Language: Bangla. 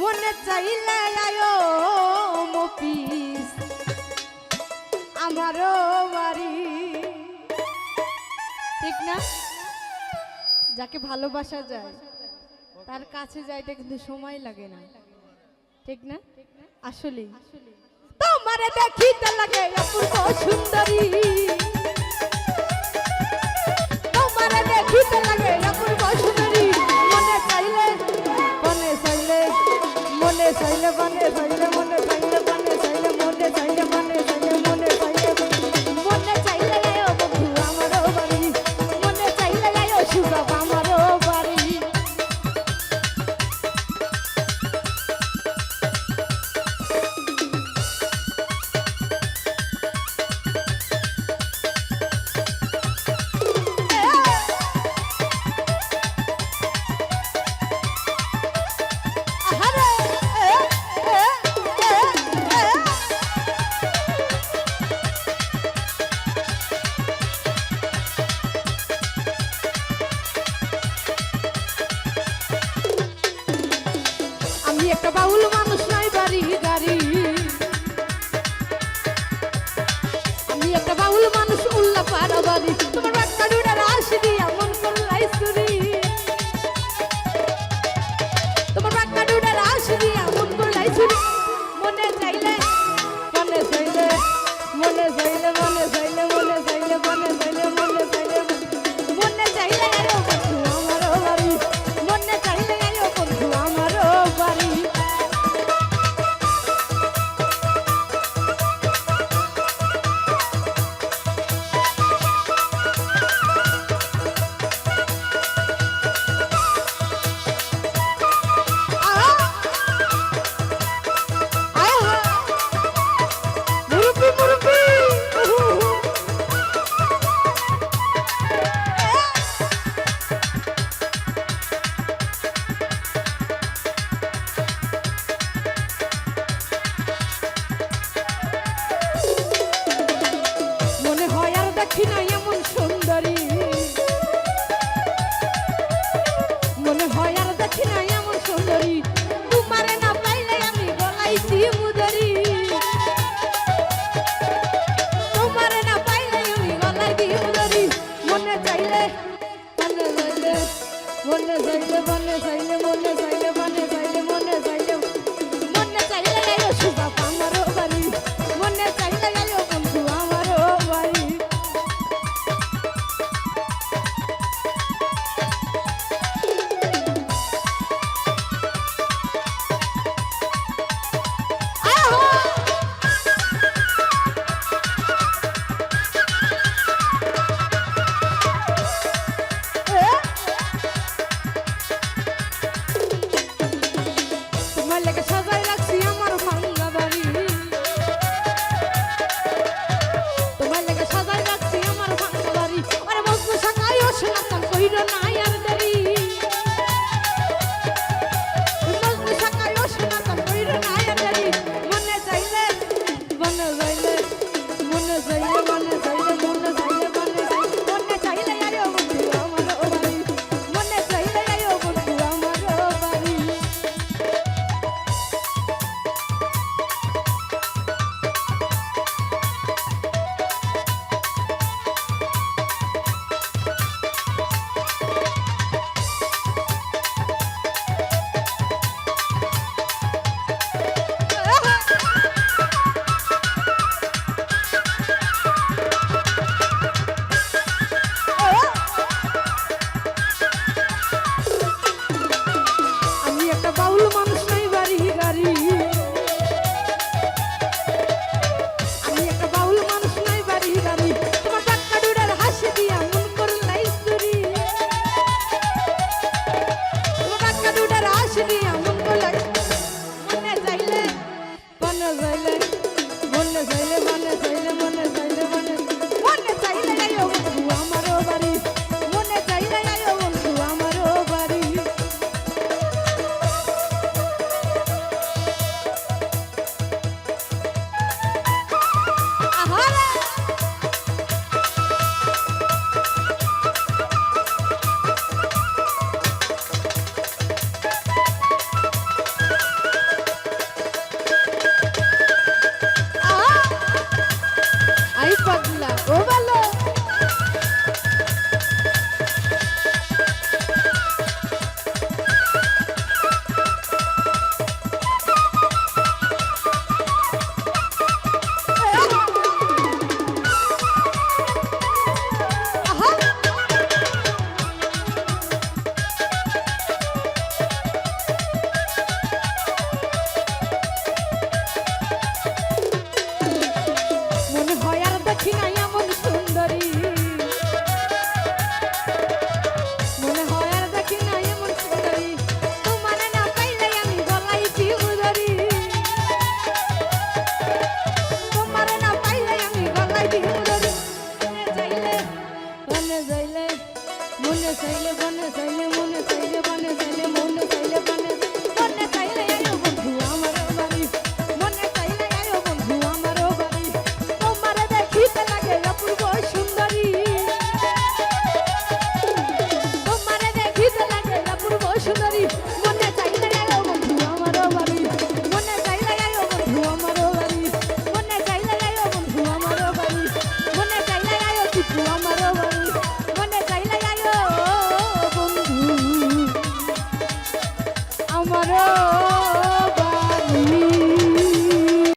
মনে চাইলে আয়ো মপিস আমারও বাড়ি। ঠিক না? যাকে ভালোবাসা যায়, তার কাছে যাইতে কিন্তু সময় লাগে না। ঠিক না? আসলে তোমারে দেখিতে লাগে অপূর্ব সুন্দরী একটা বাউল মানুষ, নাই বাড়ি একটা বাউল মানুষ, উল্লা পারা বাড়ি। তোমার একটা দুটা রাশ দিয়া মন করলাই সুরি তোমার একটা দুটা রাশ দিয়া মন করলাই সুরি মনে চাইলে মনে চাইলে মনে চাইলে মনে চাইলে দেখি না এমন সুন্দরী। মনে হয় আর দেখি না এমন সুন্দরী। তোমারে না পাইলে আমি গলাইছি মুদরি। তোমারে না পাইলে আমি গলাই দি মুদরি। মনে চাইলে মনে চাইলে মনে চাইলে মনে চাইলে, মনে 시기 পাগলা ও চাইলে বনে চাইলে মনে চাইলে বনে চাইলে মনে চাইলে